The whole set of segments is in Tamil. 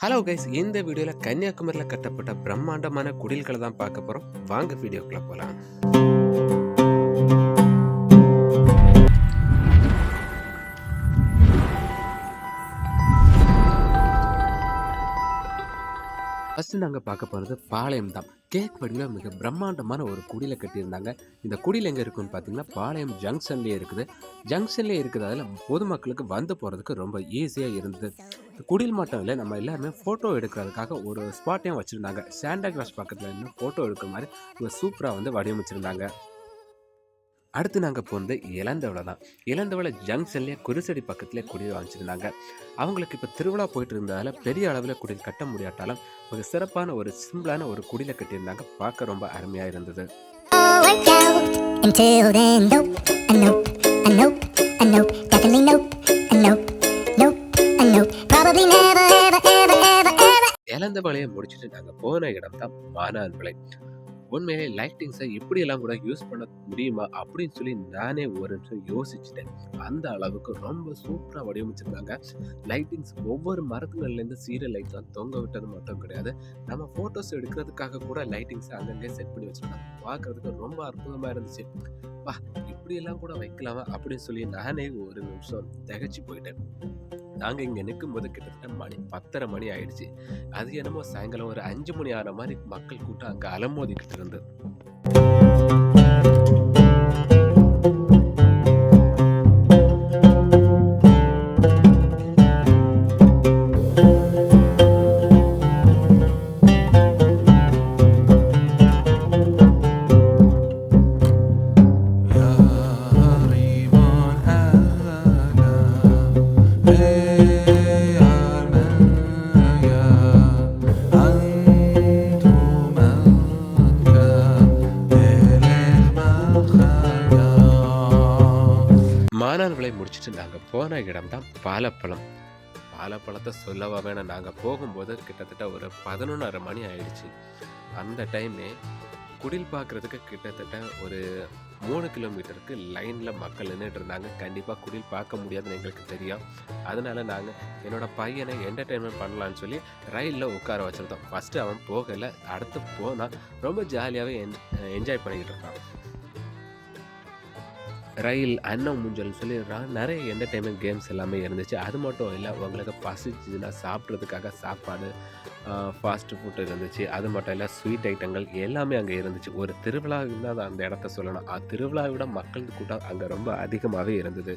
ஹலோ கைஸ் இந்த வீடியோவில் கன்னியாகுமரியில் கட்டப்பட்ட பிரம்மாண்டமான குடில்களை தான் பார்க்க போகிறோம் வாங்க வீடியோக்குள்ள போகலாம் ஃபஸ்ட்டு நாங்கள் பார்க்க போகிறது பாளையம் தான் கேக் வடிவில் மிக பிரம்மாண்டமான ஒரு குடியில் கட்டியிருந்தாங்க. இந்த குடியில் எங்கே இருக்குன்னு பார்த்தீங்கன்னா பாளையம் ஜங்ஷன்லேயே இருக்குது. ஜங்ஷன்லேயே இருக்கிறதால பொதுமக்களுக்கு வந்து போகிறதுக்கு ரொம்ப ஈஸியாக இருந்தது. குடியில் குடில் மட்டும் இல்லை நம்ம எல்லாருமே ஃபோட்டோ எடுக்கிறதுக்காக ஒரு ஸ்பாட்டையும் வச்சுருந்தாங்க. சாண்டா கிளாஸ் பக்கத்தில் இன்னும் ஃபோட்டோ எடுக்கிற மாதிரி இவங்க சூப்பராக வந்து வடிவமைச்சிருந்தாங்க. அடுத்து நாங்கள் போனது இளந்தவளை தான். இளந்தவளை ஜங்ஷன்லேயே குருசடி பக்கத்துலேயே குடியில் வாங்கிச்சிருந்தாங்க அவங்களுக்கு இப்போ திருவிழா போயிட்டு இருந்ததால் பெரிய அளவில் குடியில் கட்ட முடியாட்டாலும் ஒரு சிறப்பான ஒரு சிம்பிளான ஒரு குடியில கட்டியிருந்தாங்க. பார்க்க ரொம்ப அருமையாக இருந்தது. இளந்தவளையை முடிச்சுட்டு நாங்கள் போன இடம் தான் மானான்விளை உண்மையிலே லைட்டிங்ஸை இப்படியெல்லாம் கூட யூஸ் பண்ண முடியுமா அப்படின்னு சொல்லி நானே ஒரு நிமிஷம் யோசிச்சுட்டேன். அந்த அளவுக்கு ரொம்ப சூப்பராக வடிவமைச்சிருந்தாங்க. லைட்டிங்ஸ் ஒவ்வொரு மரத்துங்கள்லேருந்து சீரியல் லைட்லாம் தொங்க விட்டது மட்டும் கிடையாது. நம்ம ஃபோட்டோஸ் எடுக்கிறதுக்காக கூட லைட்டிங்ஸை அங்கங்கே செட் பண்ணி வச்சுருந்தாங்க பார்க்கறதுக்கு ரொம்ப அற்புதமாக இருந்துச்சு. வா இப்படியெல்லாம் கூட வைக்கலாமா அப்படின்னு சொல்லி நானே ஒரு நிமிஷம் திகச்சு போயிட்டேன். நாங்கள் இங்கே நிற்கும்போது கிட்டத்தட்ட மணி பத்தரை மணி ஆயிடுச்சு. அது என்னமோ சாயங்காலம் ஒரு அஞ்சு மணி ஆன மாதிரி மக்கள் கூட்டம் அங்கே அலமோதிக்கிட்டு இருந்தது. மானான் முடிச்சுட்டு நாங்கள் போன இடம் தான் பாலப்பழம். பாலப்பழத்தை சொல்லவா வேணாம் நாங்கள் போகும்போது கிட்டத்தட்ட ஒரு பதினொன்றரை மணி ஆயிடுச்சு. அந்த டைமே குடில் பார்க்குறதுக்கு கிட்டத்தட்ட ஒரு மூணு கிலோமீட்டருக்கு லைனில் மக்கள் நின்றுட்டு இருந்தாங்க. கண்டிப்பாக குடில் பார்க்க முடியாதுன்னு எங்களுக்கு தெரியும். அதனால் நாங்கள் என்னோடய பையனை என்டர்டெயின்மெண்ட் பண்ணலான்னு சொல்லி ரயிலில் உட்கார வச்சுருந்தோம். ஃபஸ்ட்டு அவன் போகலை அடுத்து போனால் ரொம்ப ஜாலியாகவே என் என்ஜாய் பண்ணிக்கிட்டு இருக்கான். ரயில் அன்னம் முஞ்சல் சொல்லிடுறான் நிறைய என்டர்டெயின்மெண்ட் கேம்ஸ் எல்லாமே இருந்துச்சு. அது மட்டும் இல்லை உங்களுக்கு பசிச்சுன்னா சாப்பிட்றதுக்காக சாப்பாடு ஃபாஸ்ட் ஃபுட் இருந்துச்சு. அது மட்டும் இல்லை ஸ்வீட் ஐட்டங்கள் எல்லாமே அங்கே இருந்துச்சு. ஒரு திருவிழா இருந்தால் அந்த இடத்த சொல்லணும். ஆ திருவிழாவை விட மக்கள் கூட்டம் அங்கே ரொம்ப அதிகமாகவே இருந்தது.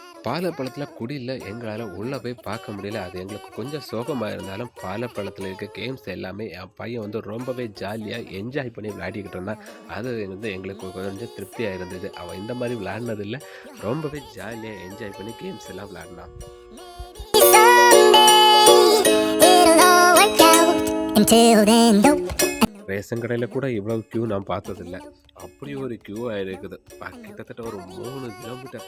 பாலப்பழத்தில் குடியில் எங்களால் உள்ளே போய் பார்க்க முடியல. அது எங்களுக்கு கொஞ்சம் சோகமாக இருந்தாலும் பாலப்பழத்தில் இருக்க கேம்ஸ் எல்லாமே என் பையன் வந்து ரொம்பவே ஜாலியாக என்ஜாய் பண்ணி விளையாடிக்கிட்டு இருந்தான். அது வந்து எங்களுக்கு கொஞ்சம் திருப்தியாக இருந்தது. அவன் இந்த மாதிரி விளையாடினதில்ல. ரொம்பவே ஜாலியாக என்ஜாய் பண்ணி கேம்ஸ் எல்லாம் விளையாடினான். Until then, nope. ரேஷன் கடையில் கூட இவ்வளவு க்யூ நான் பார்த்ததில்ல. அப்படி ஒரு க்யூவாக இருக்குது. கிட்டத்தட்ட ஒரு மூணு கிலோமீட்டர்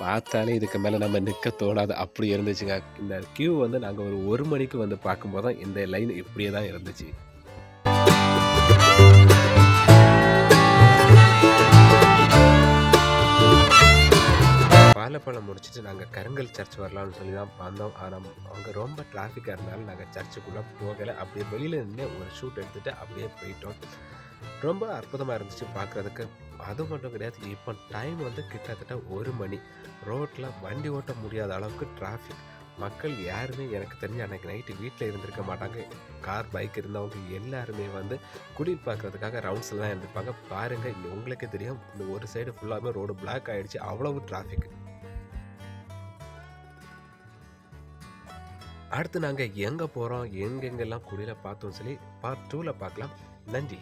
பார்த்தாலே இதுக்கு மேலே நம்ம நிற்க தோணாது. அப்படி இருந்துச்சுங்க. இந்த க்யூ வந்து நாங்கள் ஒரு ஒரு மணிக்கு வந்து பார்க்கும்போது தான் இந்த லைன் இப்படியே தான் இருந்துச்சு. பாலப்பழம் முடிச்சுட்டு நாங்கள் கருங்கல் சர்ச் வரலாம்னு சொல்லி தான் வந்தோம். ஆனால் அங்கே ரொம்ப டிராஃபிக்காக இருந்தாலும் நாங்கள் சர்ச்சுக்குள்ளே போகலை. அப்படியே வெளியில் நின்று ஒரு ஷூட் எடுத்துகிட்டு அப்படியே போயிட்டோம். ரொம்ப அற்புதமாக இருந்துச்சு பார்க்குறதுக்கு. அது மட்டும் கிடையாது இப்போ டைம் வந்து கிட்டத்தட்ட ஒரு மணி. ரோட்டில் வண்டி ஓட்ட முடியாத அளவுக்கு டிராஃபிக் மக்கள் யாருமே எனக்கு தெரிஞ்ச அன்றைக்கி நைட்டு வீட்டில் இருந்திருக்க மாட்டாங்க. கார் பைக் இருந்தவங்க எல்லாருமே வந்து குடில் பார்க்குறதுக்காக ரவுண்ட்ஸில் தான் இருந்திருப்பாங்க. பாருங்கள் இங்கே உங்களுக்கே தெரியும் இந்த ஒரு சைடு ஃபுல்லாகவே ரோடு பிளாக் ஆகிடுச்சு அவ்வளவு டிராஃபிக் அடுத்து நாங்கள் எங்கே போகிறோம் எங்கெங்கெல்லாம் குடியில் பார்த்தோம் சொல்லி பார்ட் டூவில் பார்க்கலாம். நன்றி.